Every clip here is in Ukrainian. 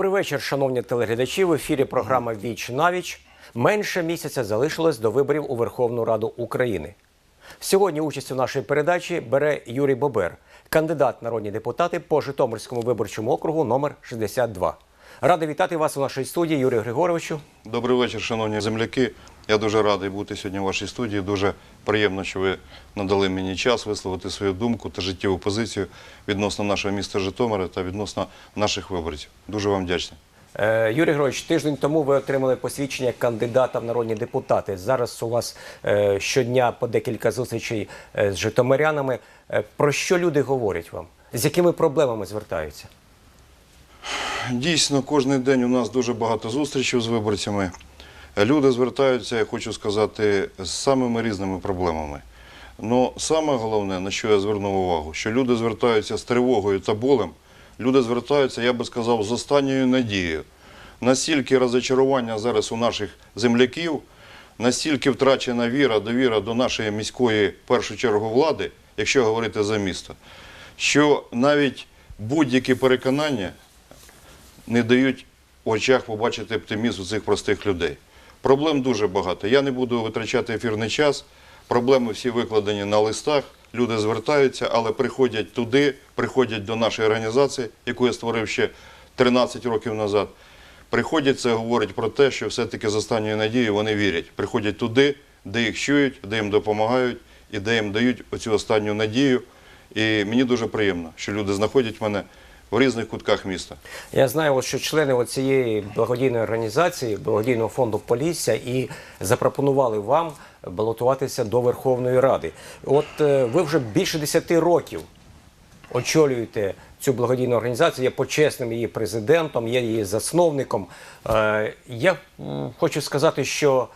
Добрий вечір, шановні телеглядачі. В ефірі програма Віч навіч. Менше місяця залишилось до виборів у Верховну Раду України. Сьогодні участь у нашій передачі бере Юрій Бобер, кандидат народні депутати по Житомирському виборчому округу номер 62. Радий вітати вас у нашій студії, Юрію Григоровичу. Добрий вечір, шановні земляки. Я дуже радий бути сьогодні в вашій студії. Дуже приємно, що ви надали мені час висловити свою думку та життєву позицію відносно нашого міста Житомира та відносно наших виборців. Дуже вам вдячний. Е, Юрій Григорович, тиждень тому ви отримали посвідчення кандидата в народні депутати. Зараз у вас е, щодня по декілька зустрічей е, з житомирянами. Про що люди говорять вам? З якими проблемами звертаються? Дійсно, кожен день у нас дуже багато зустрічей з виборцями. Люди звертаються, я хочу сказати, з самими різними проблемами. Ну, саме головне, на що я звернув увагу, що люди звертаються з тривогою та болем, люди звертаються, я би сказав, з останньою надією. Настільки розочарування зараз у наших земляків, настільки втрачена віра, довіра до нашої міської, в першу чергу, влади, якщо говорити за місто, що навіть будь-які переконання не дають в очах побачити оптимізм цих простих людей. Проблем дуже багато. Я не буду витрачати ефірний час. Проблеми всі викладені на листах. Люди звертаються, але приходять туди, приходять до нашої організації, яку я створив ще 13 років назад. Приходять, це говорить про те, що все-таки з останньою надією вони вірять. Приходять туди, де їх чують, де їм допомагають і де їм дають оцю останню надію. І мені дуже приємно, що люди знаходять мене в різних кутках міста. Я знаю, що члени цієї благодійної організації, благодійного фонду Полісся, і запропонували вам балотуватися до Верховної Ради. От е, ви вже більше 10 років очолюєте цю благодійну організацію, є почесним її президентом, є її засновником. Е, Я хочу сказати, що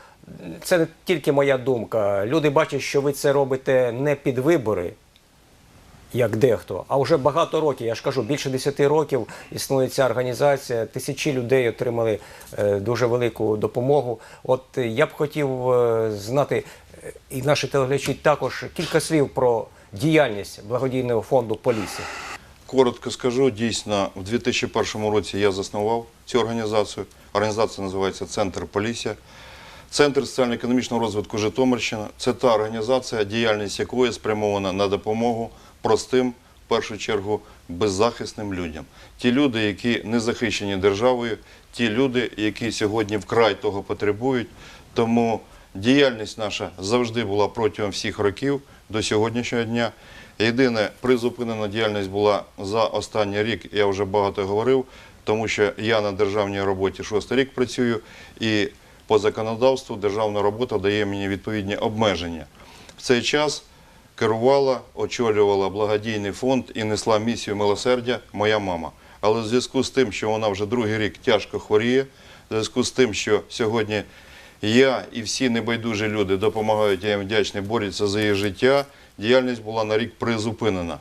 це не тільки моя думка. Люди бачать, що ви це робите не під вибори, як дехто, а вже багато років. Я ж кажу, більше 10 років існує ця організація. Тисячі людей отримали е, дуже велику допомогу. От е, я б хотів е, знати, і наші телеглядачі також кілька слів про діяльність благодійного фонду Полісі. Коротко скажу, дійсно, в 2001 році я заснував цю організацію. Організація називається Центр Полісся. Центр соціально-економічного розвитку Житомирщина це та організація, діяльність якої спрямована на допомогу простим, в першу чергу, беззахисним людям. Ті люди, які не захищені державою, ті люди, які сьогодні вкрай того потребують. Тому діяльність наша завжди була протягом всіх років до сьогоднішнього дня. Єдине, призупинена діяльність була за останній рік, я вже багато говорив, тому що я на державній роботі шостий рік працюю, і по законодавству державна робота дає мені відповідні обмеження. В цей час керувала, очолювала благодійний фонд і несла місію милосердя моя мама. Але в зв'язку з тим, що вона вже другий рік тяжко хворіє, в зв'язку з тим, що сьогодні я і всі небайдужі люди допомагають, я їм вдячний, борються за її життя. Діяльність була на рік призупинена.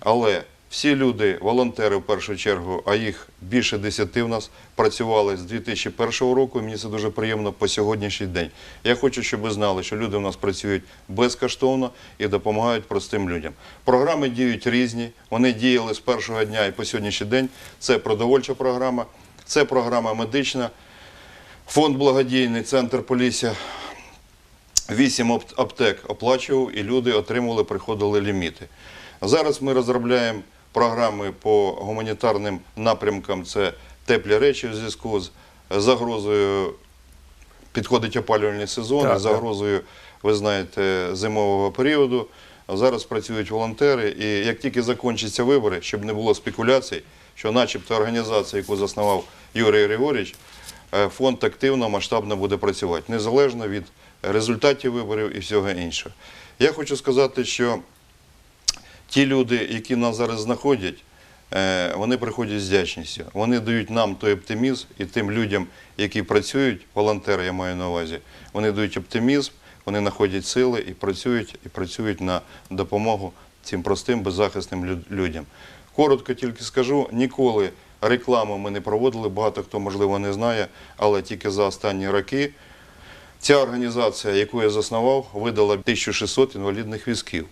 Але всі люди, волонтери в першу чергу, а їх більше десяти в нас, працювали з 2001 року. і Мені це дуже приємно по сьогоднішній день. Я хочу, щоб ви знали, що люди в нас працюють безкоштовно і допомагають простим людям. Програми діють різні. Вони діяли з першого дня і по сьогоднішній день. Це продовольча програма, це програма медична. Фонд благодійний центр Полісся вісім аптек оплачував і люди отримували, приходили ліміти. Зараз ми розробляємо програми по гуманітарним напрямкам. Це теплі речі в зв'язку з загрозою. Підходить опалювальний сезон, Так, загрозою, ви знаєте, зимового періоду. Зараз працюють волонтери, і як тільки закінчаться вибори, щоб не було спекуляцій, що начебто організація, яку заснував Юрій Григорійович, е, фонд активно, масштабно буде працювати, незалежно від результатів виборів і всього іншого. Я хочу сказати, що ті люди, які нас зараз знаходять, е, вони приходять з вдячністю. Вони дають нам той оптимізм і тим людям, які працюють, волонтери, я маю на увазі, вони дають оптимізм, вони знаходять сили і працюють, і працюють на допомогу цим простим, беззахисним людям. Коротко тільки скажу, ніколи рекламу ми не проводили, багато хто, можливо, не знає, але тільки за останні роки Ця організація, яку я заснував, видала 1600 інвалідних візків.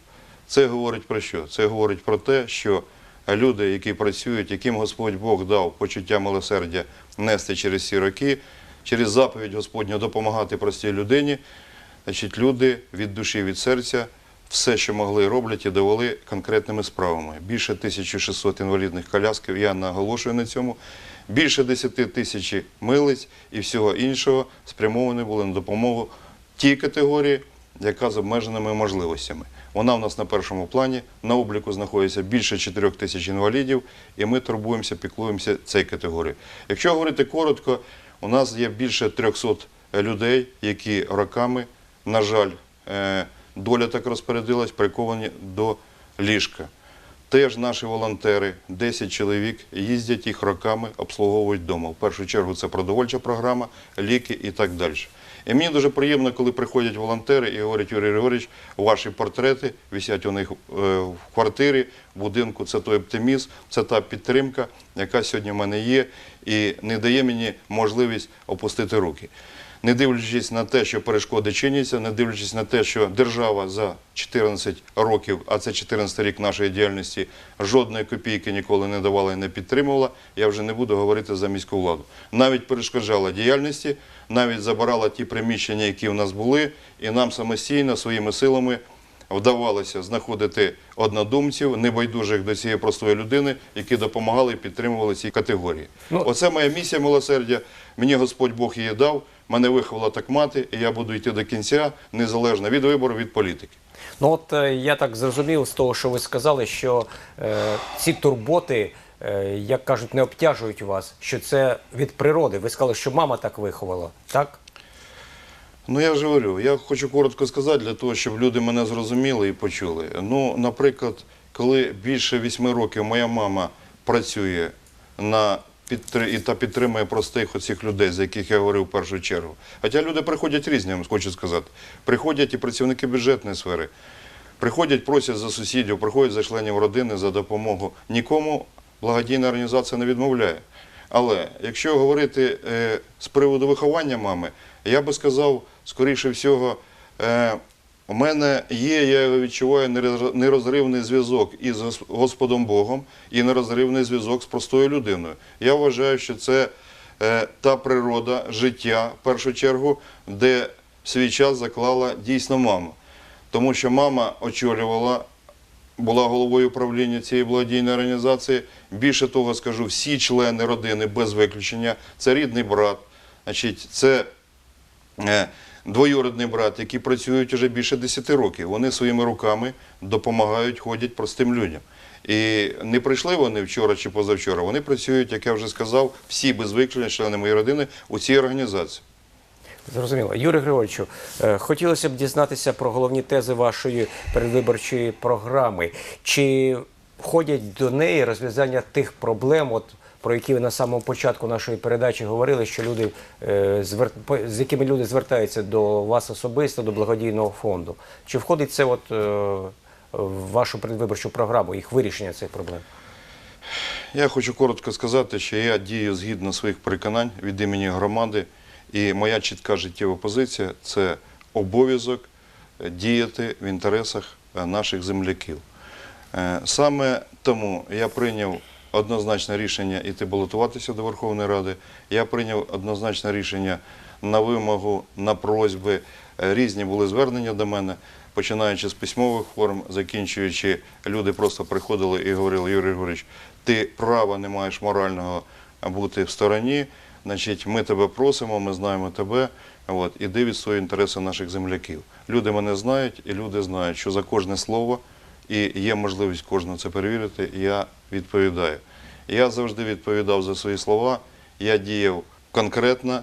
Це говорить про що? Це говорить про те, що люди, які працюють, яким Господь Бог дав почуття милосердя нести через ці роки, через заповідь Господню допомагати простій людині. Значить, люди від душі, від серця все, що могли, роблять і довели конкретними справами. Більше 1600 інвалідних колясків, я наголошую на цьому. Більше 10 тисяч милиць і всього іншого спрямовані були на допомогу тій категорії, яка з обмеженими можливостями. Вона в нас на першому плані. На обліку знаходиться більше 4 тисяч інвалідів, і ми турбуємося, піклуємося цієї категорії. Якщо говорити коротко, у нас є більше 300 людей, які роками, на жаль, е, доля так розпорядилась, приковані до ліжка. Теж наші волонтери, 10 чоловік, їздять їх роками, обслуговують вдома. В першу чергу це продовольча програма, ліки і так далі. І мені дуже приємно, коли приходять волонтери і говорять, Юрій Григорович, ваші портрети висять у них е, в квартирі, в будинку. Це той оптимізм, це та підтримка, яка сьогодні в мене є, і не дає мені можливість опустити руки не дивлячись на те, що перешкоди чиняться, не дивлячись на те, що держава за 14 років, а це 14 рік нашої діяльності, жодної копійки ніколи не давала і не підтримувала, я вже не буду говорити за міську владу. Навіть перешкоджала діяльності, навіть забирала ті приміщення, які в нас були, і нам самостійно своїми силами вдавалося знаходити однодумців, небайдужих до цієї простої людини, які допомагали і підтримували ці категорії. Ну, Оце моя місія милосердя. Мені Господь Бог її дав, мене виховала так мати, і я буду йти до кінця, незалежно від вибору, від політики. Ну от е, я так зрозумів з того, що ви сказали, що е, ці турботи, е, як кажуть, не обтяжують вас, що це від природи. Ви сказали, що мама так виховала, так? Ну я ж говорю, я хочу коротко сказати для того, щоб люди мене зрозуміли і почули. Ну, наприклад, коли більше вісьми років моя мама працює на підтри- та підтримує простих оцих людей, за яких я говорив в першу чергу. Хоча люди приходять різні, я вам хочу сказати. Приходять і працівники бюджетної сфери, приходять, просять за сусідів, приходять за членів родини за допомогу. Нікому благодійна організація не відмовляє. Але якщо говорити е, з приводу виховання мами, я би сказав, скоріше всього, е, у мене є, я відчуваю, нерозривний зв'язок із Господом Богом і нерозривний зв'язок з простою людиною. Я вважаю, що це е, та природа життя, в першу чергу, де свій час заклала дійсно мама. Тому що мама очолювала була головою управління цієї благодійної організації. Більше того, скажу, всі члени родини без виключення, це рідний брат, значить, це двоюрідний брат, які працюють вже більше 10 років. Вони своїми руками допомагають, ходять простим людям. І не прийшли вони вчора чи позавчора. Вони працюють, як я вже сказав, всі без виключення члени моєї родини у цій організації. Зрозуміло. Юрій Григоровичу, е, хотілося б дізнатися про головні тези вашої передвиборчої програми. Чи входять до неї розв'язання тих проблем, от, про які ви на самому початку нашої передачі говорили, що люди, е, з якими люди звертаються до вас особисто, до благодійного фонду? Чи входить це от, е, в вашу передвиборчу програму, їх вирішення цих проблем? Я хочу коротко сказати, що я дію згідно своїх переконань від імені громади, і моя чітка життєва позиція це обов'язок діяти в інтересах е, наших земляків. Саме тому я прийняв однозначне рішення іти балотуватися до Верховної Ради. Я прийняв однозначне рішення на вимогу, на просьби. Е, Різні були звернення до мене, починаючи з письмових форм, закінчуючи, люди просто приходили і говорили, Юрій Григорович, ти права не маєш морального бути в стороні. Значить, ми тебе просимо, ми знаємо тебе. От, іди відстоюй інтереси наших земляків. Люди мене знають, і люди знають, що за кожне слово і є можливість кожного це перевірити, я відповідаю. Я завжди відповідав за свої слова, я діяв конкретно,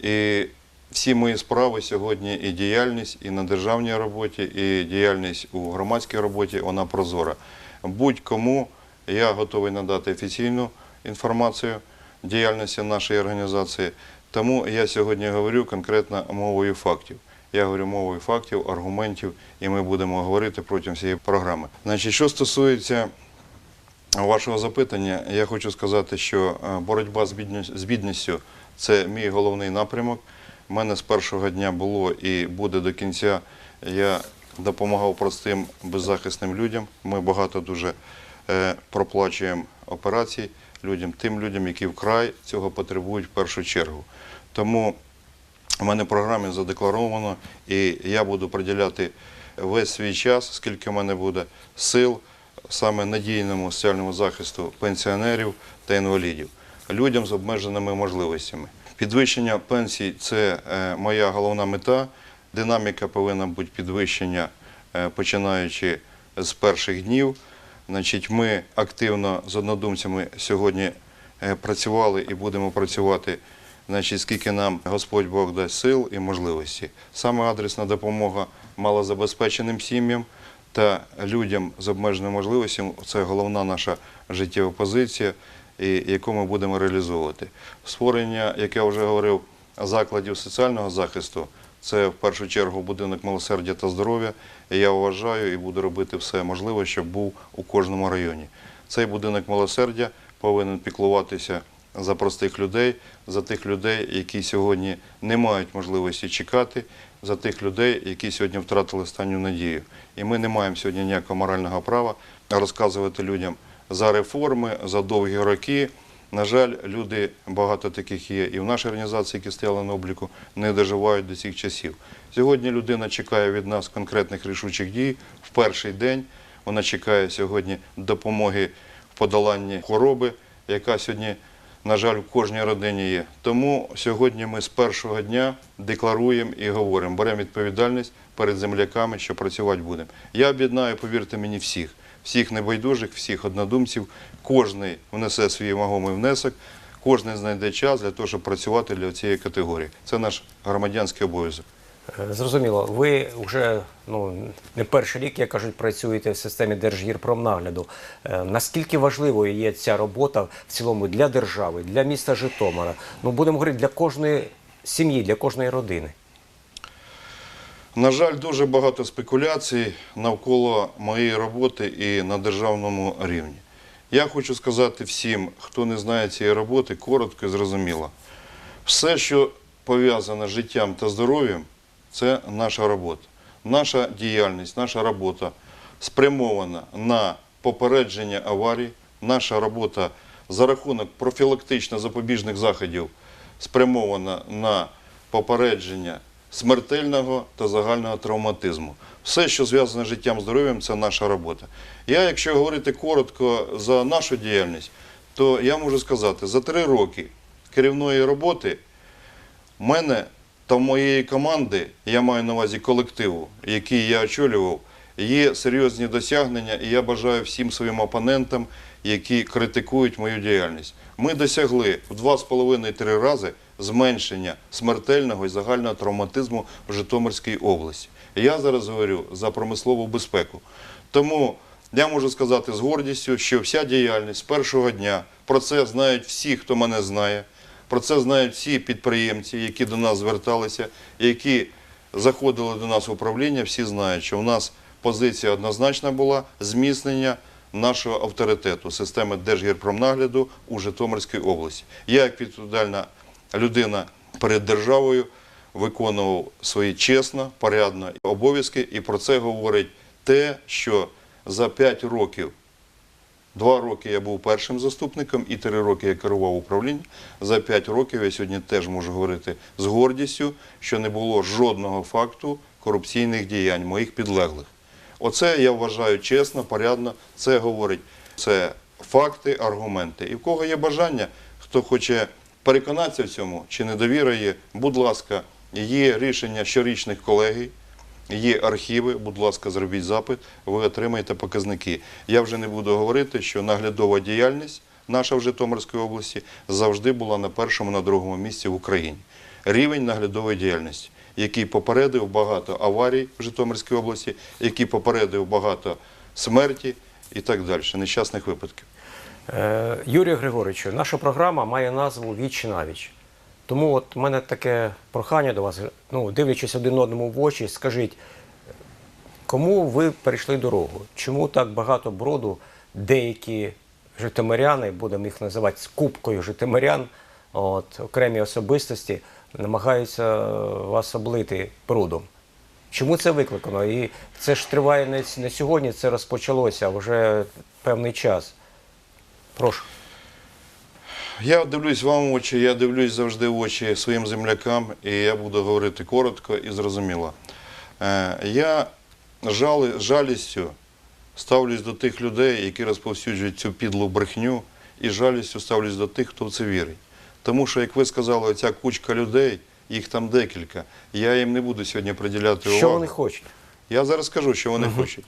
і всі мої справи сьогодні і діяльність і на державній роботі, і діяльність у громадській роботі, вона прозора. Будь-кому я готовий надати офіційну інформацію діяльності нашої організації. Тому я сьогодні говорю конкретно мовою фактів. Я говорю мовою фактів, аргументів, і ми будемо говорити протягом цієї програми. Значить, що стосується вашого запитання, я хочу сказати, що е, боротьба з бідністю, це мій головний напрямок. У мене з першого дня було і буде до кінця. Я допомагав простим беззахисним людям. Ми багато дуже е, проплачуємо операції людям, тим людям, які вкрай цього потребують в першу чергу. Тому у мене в програмі задекларовано, і я буду приділяти весь свій час, скільки в мене буде сил, саме надійному соціальному захисту пенсіонерів та інвалідів, людям з обмеженими можливостями. Підвищення пенсій це е, моя головна мета. Динаміка повинна бути підвищення, е, починаючи з перших днів. Значить, ми активно з однодумцями сьогодні е, працювали і будемо працювати, значить, скільки нам Господь Бог дасть сил і можливості. Саме адресна допомога малозабезпеченим сім'ям та людям з обмеженими можливостями це головна наша життєва позиція, яку ми будемо реалізовувати. Створення, як я вже говорив, закладів соціального захисту. Це в першу чергу будинок милосердя та здоров'я. Я вважаю і буду робити все можливе, щоб був у кожному районі. Цей будинок милосердя повинен піклуватися за простих людей, за тих людей, які сьогодні не мають можливості чекати, за тих людей, які сьогодні втратили останню надію. І ми не маємо сьогодні ніякого морального права розказувати людям за реформи, за довгі роки. На жаль, люди багато таких є і в нашій організації, які стояли на обліку, не доживають до цих часів. Сьогодні людина чекає від нас конкретних рішучих дій в перший день. Вона чекає сьогодні допомоги в подоланні хвороби, яка сьогодні, на жаль, в кожній родині є. Тому сьогодні ми з першого дня декларуємо і говоримо, беремо відповідальність перед земляками, що працювати будемо. Я об'єднаю, повірте мені, всіх всіх небайдужих, всіх однодумців. Кожний внесе свій вагомий внесок, кожен знайде час для того, щоб працювати для цієї категорії. Це наш громадянський обов'язок. Е, Зрозуміло, ви вже ну не перший рік, як кажуть, працюєте в системі Держгірпромнагляду. Е, Наскільки важливою є ця робота в цілому для держави, для міста Житомира? Ну будемо говорити для кожної сім'ї, для кожної родини. На жаль, дуже багато спекуляцій навколо моєї роботи і на державному рівні. Я хочу сказати всім, хто не знає цієї роботи, коротко і зрозуміло. Все, що пов'язане з життям та здоров'ям, це наша робота. Наша діяльність, наша робота спрямована на попередження аварій. Наша робота за рахунок профілактично-запобіжних заходів спрямована на попередження смертельного та загального травматизму. Все, що зв'язане з життям здоров'ям, це наша робота. Я, якщо говорити коротко за нашу діяльність, то я можу сказати, за три роки керівної роботи в мене та в моєї команди, я маю на увазі колективу, який я очолював, є серйозні досягнення, і я бажаю всім своїм опонентам, які критикують мою діяльність. Ми досягли в 2,5-3 рази зменшення смертельного і загального травматизму в Житомирській області. Я зараз говорю за промислову безпеку. Тому я можу сказати з гордістю, що вся діяльність з першого дня про це знають всі, хто мене знає. Про це знають всі підприємці, які до нас зверталися, які заходили до нас в управління. Всі знають, що в нас позиція однозначна була зміцнення нашого авторитету системи Держгірпромнагляду у Житомирській області. Я, як відповідальна людина перед державою, виконував свої чесно, порядно обов'язки, і про це говорить те, що за 5 років Два роки я був першим заступником і три роки я керував управлінням. За п'ять років я сьогодні теж можу говорити з гордістю, що не було жодного факту корупційних діянь моїх підлеглих. Оце я вважаю чесно, порядно. Це говорить це факти, аргументи. І в кого є бажання, хто хоче переконатися в цьому чи недовіра є, будь ласка, є рішення щорічних колегій. Є архіви, будь ласка, зробіть запит, ви отримаєте показники. Я вже не буду говорити, що наглядова діяльність наша в Житомирській області завжди була на першому, на другому місці в Україні. Рівень наглядової діяльності, який попередив багато аварій в Житомирській області, який попередив багато смерті і так далі, нещасних випадків. Е, Юрію Григоровичу, наша програма має назву Віч на віч. Тому от у мене таке прохання до вас, ну, дивлячись один одному в очі, скажіть, кому ви перейшли дорогу? Чому так багато броду деякі житомиряни, будемо їх називати скупкою житомирян, от, окремі особистості, намагаються вас облити брудом? Чому це викликано? І це ж триває не, не сьогодні, це розпочалося, а вже певний час. Прошу. Я дивлюсь вам в очі, я дивлюсь завжди в очі своїм землякам, і я буду говорити коротко і зрозуміло. Е, Я жали, жалістю ставлюсь до тих людей, які розповсюджують цю підлу брехню, і жалістю ставлюсь до тих, хто в це вірить. Тому що, як ви сказали, оця кучка людей, їх там декілька, я їм не буду сьогодні приділяти увагу. Що вони хочуть? Я зараз скажу, що вони хочуть.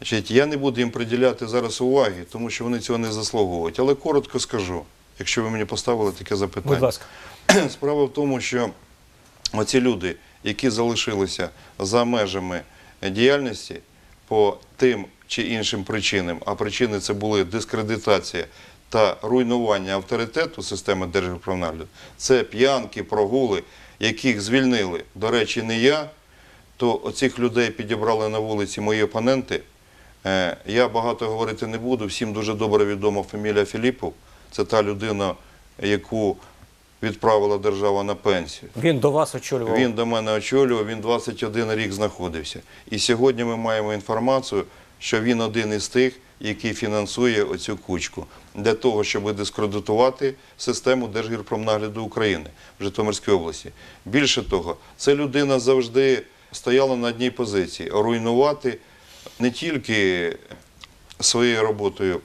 Значить, я не буду їм приділяти зараз уваги, тому що вони цього не заслуговують. Але коротко скажу, якщо ви мені поставили таке запитання. Будь ласка. Справа в тому, що оці люди, які залишилися за межами діяльності по тим чи іншим причинам, а причини це були дискредитація та руйнування авторитету системи державнагляду, це п'янки, прогули, яких звільнили, до речі, не я, то оцих людей підібрали на вулиці мої опоненти. Е, Я багато говорити не буду. Всім дуже добре відома фамілія Філіпов. Це та людина, яку відправила держава на пенсію. Він до вас очолював. Він до мене очолював, він 21 рік знаходився. І сьогодні ми маємо інформацію, що він один із тих, який фінансує оцю кучку для того, щоб дискредитувати систему Держгірпромнагляду України в Житомирській області. Більше того, ця людина завжди стояла на одній позиції руйнувати не тільки своєю роботою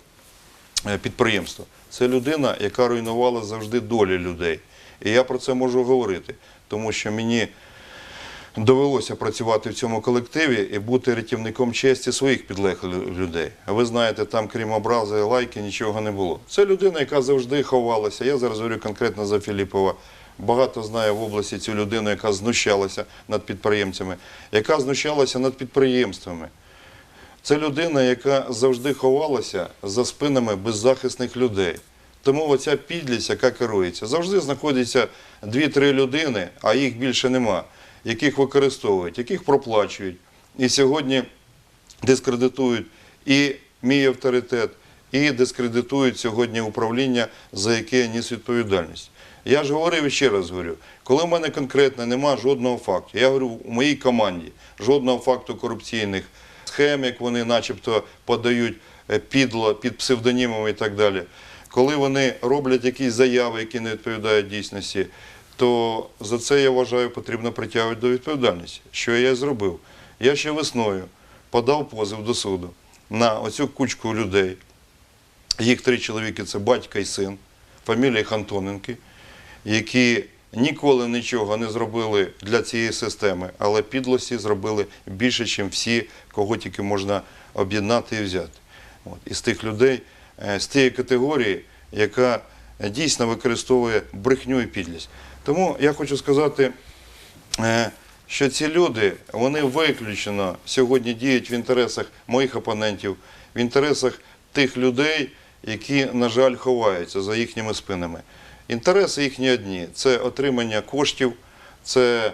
е, підприємство. Це людина, яка руйнувала завжди долі людей. І я про це можу говорити, тому що мені довелося працювати в цьому колективі і бути рятівником честі своїх підлеглих людей. А ви знаєте, там крім образи лайки нічого не було. Це людина, яка завжди ховалася. Я зараз говорю конкретно за Філіпова. Багато знаю в області цю людину, яка знущалася над підприємцями, яка знущалася над підприємствами. Це людина, яка завжди ховалася за спинами беззахисних людей. Тому оця підлість, яка керується, завжди знаходяться дві-три людини, а їх більше нема, яких використовують, яких проплачують. І сьогодні дискредитують і мій авторитет, і дискредитують сьогодні управління, за яке я ніс відповідальність. Я ж говорив і ще раз говорю, коли в мене конкретно нема жодного факту, я говорю, у моїй команді жодного факту корупційних схем, як вони начебто подають е, підло, під псевдонімами і так далі. Коли вони роблять якісь заяви, які не відповідають дійсності, то за це я вважаю потрібно притягувати до відповідальності. Що я зробив? Я ще весною подав позов до суду на оцю кучку людей. Їх три чоловіки це батько і син, фамілія Хантоненки, які ніколи нічого не зробили для цієї системи, але підлості зробили більше, ніж всі, кого тільки можна об'єднати і взяти. От. Із тих людей, е, з тієї категорії, яка дійсно використовує брехню і підлість. Тому я хочу сказати, е, що ці люди, вони виключено сьогодні діють в інтересах моїх опонентів, в інтересах тих людей, які, на жаль, ховаються за їхніми спинами. Інтереси їхні одні це отримання коштів, це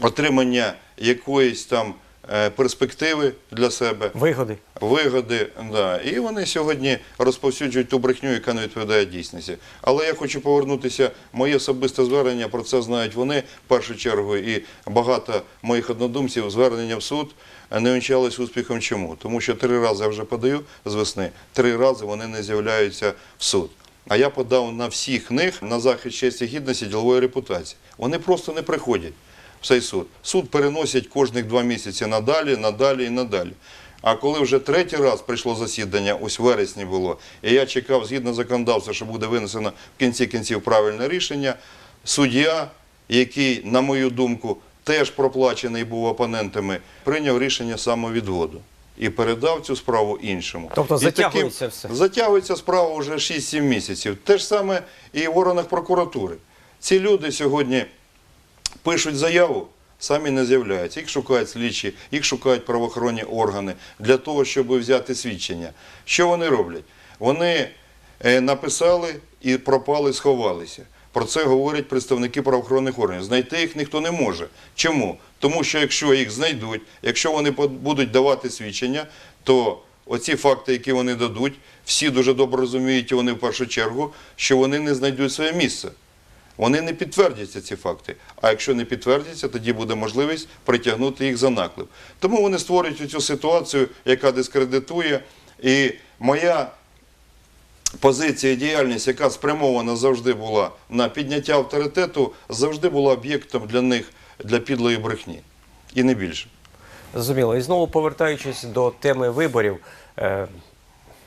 отримання якоїсь там е, перспективи для себе Вигоди. вигоди. Да. І вони сьогодні розповсюджують ту брехню, яка не відповідає дійсності. Але я хочу повернутися, моє особисте звернення, про це знають вони в першу чергу, і багато моїх однодумців звернення в суд не вінчалось успіхом. Чому? Тому що три рази я вже подаю з весни, три рази вони не з'являються в суд. А я подав на всіх них на захист честі гідності ділової репутації. Вони просто не приходять в цей суд. Суд переносять кожних два місяці надалі, надалі і надалі. А коли вже третій раз прийшло засідання, ось вересні було, і я чекав згідно законодавства, що буде винесено в кінці кінців правильне рішення, суддя, який, на мою думку, теж проплачений був опонентами, прийняв рішення самовідводу і передав цю справу іншому. Тобто І затягується все? Затягується справа вже 6-7 місяців. Те ж саме і в органах прокуратури. Ці люди сьогодні пишуть заяву, самі не з'являються. Їх шукають слідчі, їх шукають правоохоронні органи для того, щоб взяти свідчення. Що вони роблять? Вони е, написали і пропали, сховалися. Про це говорять представники правоохоронних органів. Знайти їх ніхто не може. Чому? Тому що якщо їх знайдуть, якщо вони будуть давати свідчення, то оці факти, які вони дадуть, всі дуже добре розуміють, і вони в першу чергу, що вони не знайдуть своє місце. Вони не підтвердяться ці факти. А якщо не підтвердяться, тоді буде можливість притягнути їх за наклеп. Тому вони створюють цю ситуацію, яка дискредитує. І моя позиція і діяльність, яка спрямована завжди була на підняття авторитету, завжди була об'єктом для них для підлої брехні. І не більше. Зрозуміло. І знову повертаючись до теми виборів, е,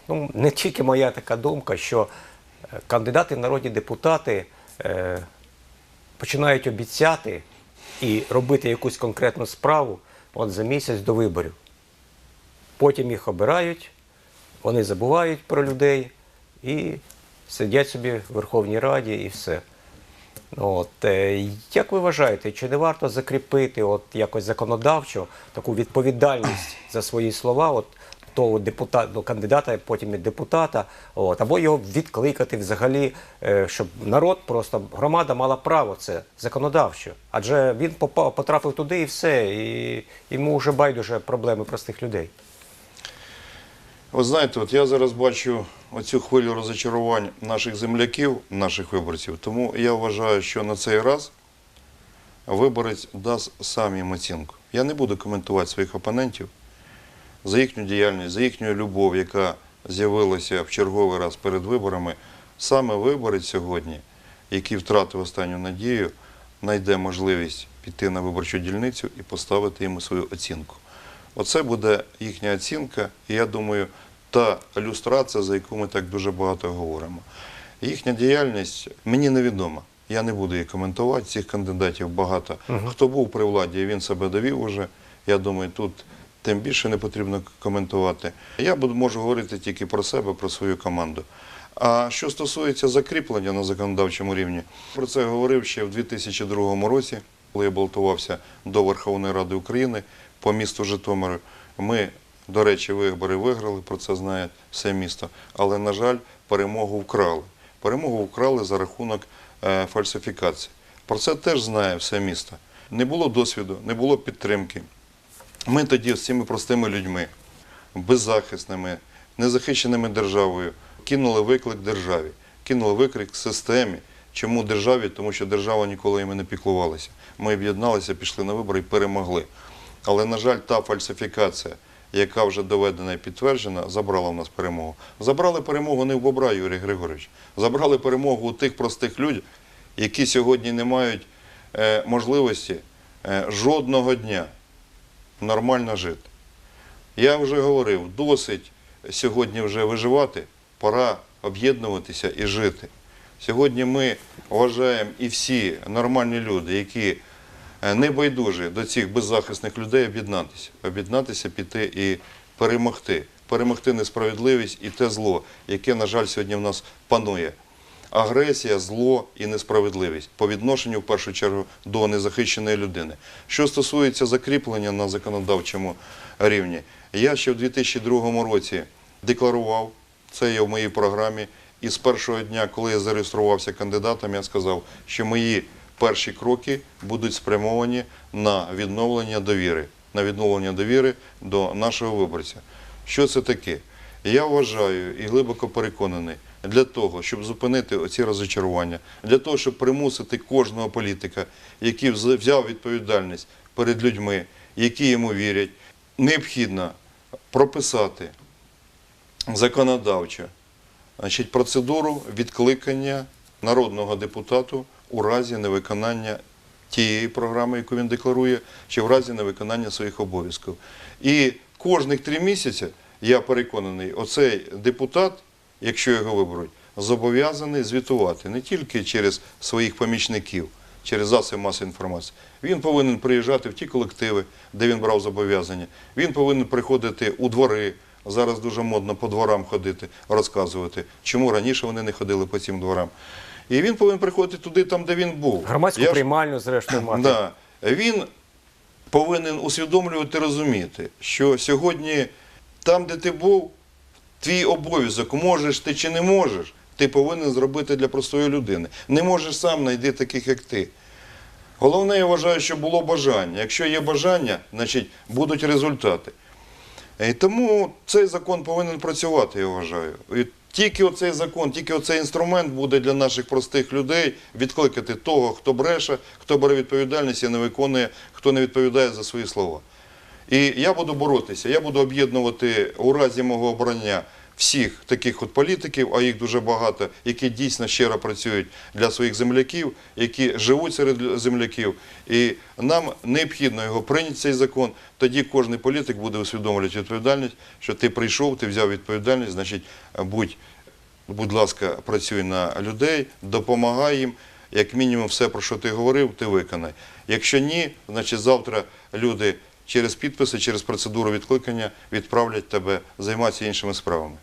ну, не тільки моя така думка, що е, кандидати в народні депутати е, починають обіцяти і робити якусь конкретну справу от за місяць до виборів. Потім їх обирають, вони забувають про людей і сидять собі в Верховній Раді і все. От, е, як ви вважаєте, чи не варто закріпити от якось законодавчо таку відповідальність за свої слова, от того депутата, ну, кандидата, потім і депутата, от, або його відкликати взагалі, е, щоб народ, просто громада мала право це законодавчо. Адже він попа- потрапив туди і все, і йому вже байдуже проблеми простих людей. Ви знаєте, от я зараз бачу оцю хвилю розочарувань наших земляків, наших виборців. Тому я вважаю, що на цей раз виборець дасть сам їм оцінку. Я не буду коментувати своїх опонентів за їхню діяльність, за їхню любов, яка з'явилася в черговий раз перед виборами. Саме виборець сьогодні, який втратив останню надію, знайде можливість піти на виборчу дільницю і поставити йому свою оцінку. Оце буде їхня оцінка, і я думаю, та люстрація, за яку ми так дуже багато говоримо. Їхня діяльність мені невідома. Я не буду її коментувати. Цих кандидатів багато. Хто був при владі, він себе довів уже. Я думаю, тут тим більше не потрібно коментувати. Я буду можу говорити тільки про себе, про свою команду. А що стосується закріплення на законодавчому рівні, про це говорив ще в 2002 році, коли я балотувався до Верховної Ради України по місту Житомиру. Ми, до речі, вибори виграли, про це знає все місто. Але, на жаль, перемогу вкрали. Перемогу вкрали за рахунок е, фальсифікації. Про це теж знає все місто. Не було досвіду, не було підтримки. Ми тоді з цими простими людьми, беззахисними, незахищеними державою, кинули виклик державі, кинули виклик системі. Чому державі? Тому що держава ніколи іми не піклувалася. Ми об'єдналися, пішли на вибори і перемогли. Але, на жаль, та фальсифікація, яка вже доведена і підтверджена, забрала в нас перемогу. Забрали перемогу не в Бобра, Юрій Григорович. Забрали перемогу у тих простих людей, які сьогодні не мають е, можливості е, жодного дня нормально жити. Я вже говорив, досить сьогодні вже виживати, пора об'єднуватися і жити. Сьогодні ми вважаємо і всі нормальні люди, які е, не байдужі до цих беззахисних людей, об'єднатися. Об'єднатися, піти і перемогти. Перемогти несправедливість і те зло, яке, на жаль, сьогодні в нас панує. Агресія, зло і несправедливість по відношенню в першу чергу до незахищеної людини. Що стосується закріплення на законодавчому рівні, я ще в 2002 році декларував, це є в моїй програмі, і з першого дня, коли я зареєструвався кандидатом, я сказав, що мої перші кроки будуть спрямовані на відновлення довіри, на відновлення довіри до нашого виборця. Що це таке? Я вважаю і глибоко переконаний, для того, щоб зупинити оці розочарування, для того, щоб примусити кожного політика, який взяв відповідальність перед людьми, які йому вірять, необхідно прописати законодавчо значить, процедуру відкликання народного депутату у разі невиконання тієї програми, яку він декларує, чи в разі невиконання своїх обов'язків. І кожних три місяці, я переконаний, оцей депутат, якщо його виберуть, зобов'язаний звітувати не тільки через своїх помічників, через засоби масової інформації. Він повинен приїжджати в ті колективи, де він брав зобов'язання. Він повинен приходити у двори. Зараз дуже модно по дворам ходити, розказувати, чому раніше вони не ходили по цим дворам. І він повинен приходити туди, там, де він був. Громадську Я ж- приймальню, зрештою, мати. Да. Він повинен усвідомлювати, розуміти, що сьогодні там, де ти був, твій обов'язок, можеш ти чи не можеш, ти повинен зробити для простої людини. Не можеш сам знайти таких, як ти. Головне, я вважаю, що було бажання. Якщо є бажання, значить будуть результати. І тому цей закон повинен працювати, я вважаю. І Тільки оцей закон, тільки оцей інструмент буде для наших простих людей відкликати того, хто бреше, хто бере відповідальність і не виконує, хто не відповідає за свої слова. І я буду боротися, я буду об'єднувати у разі мого обрання всіх таких от політиків, а їх дуже багато, які дійсно щиро працюють для своїх земляків, які живуть серед земляків. І нам необхідно його прийняти цей закон. Тоді кожен політик буде усвідомлювати відповідальність, що ти прийшов, ти взяв відповідальність, значить, будь, будь ласка, працюй на людей, допомагай їм. Як мінімум, все, про що ти говорив, ти виконай. Якщо ні, значить завтра люди через підписи, через процедуру відкликання відправлять тебе займатися іншими справами.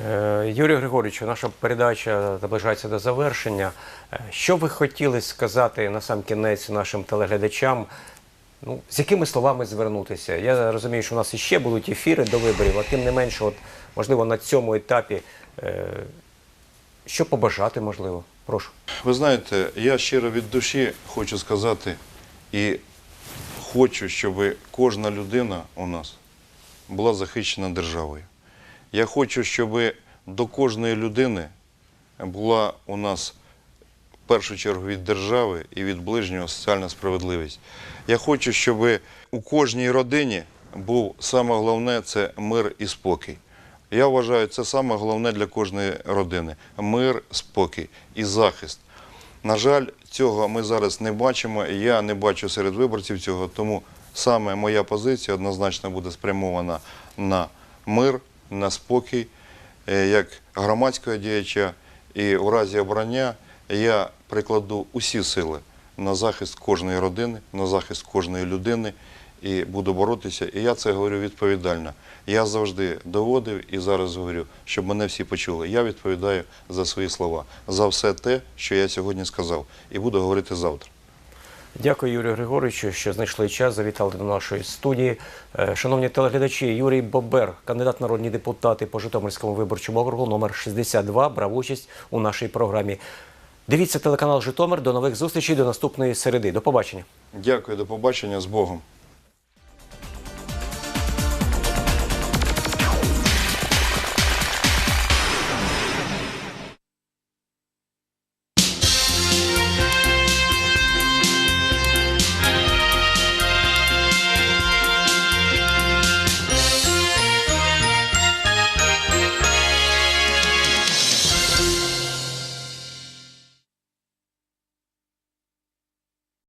Е, Юрію Григорійовичу, наша передача наближається до завершення. Е, Що ви хотіли сказати на сам кінець нашим телеглядачам? Ну, з якими словами звернутися? Я розумію, що у нас іще будуть ефіри до виборів, а тим не менше, от, можливо, на цьому етапі, е, що побажати, можливо? Прошу. Ви знаєте, я щиро від душі хочу сказати і хочу, щоб кожна людина у нас була захищена державою. Я хочу, щоб до кожної людини була у нас в першу чергу від держави і від ближнього соціальна справедливість. Я хочу, щоб у кожній родині був саме головне це мир і спокій. Я вважаю, це саме головне для кожної родини мир, спокій і захист. На жаль, цього ми зараз не бачимо, я не бачу серед виборців цього, тому саме моя позиція однозначно буде спрямована на мир, на спокій, Е, як громадського діяча. І у разі обрання я прикладу усі сили на захист кожної родини, на захист кожної людини і буду боротися. І я це говорю відповідально. Я завжди доводив і зараз говорю, щоб мене всі почули. Я відповідаю за свої слова, за все те, що я сьогодні сказав, і буду говорити завтра. Дякую, Юрію Григоровичу, що знайшли час, завітали до нашої студії. Е, Шановні телеглядачі, Юрій Бобер, кандидат народні депутати по Житомирському виборчому округу номер 62, брав участь у нашій програмі. Дивіться телеканал Житомир. До нових зустрічей, до наступної середи. До побачення. Дякую, до побачення з Богом.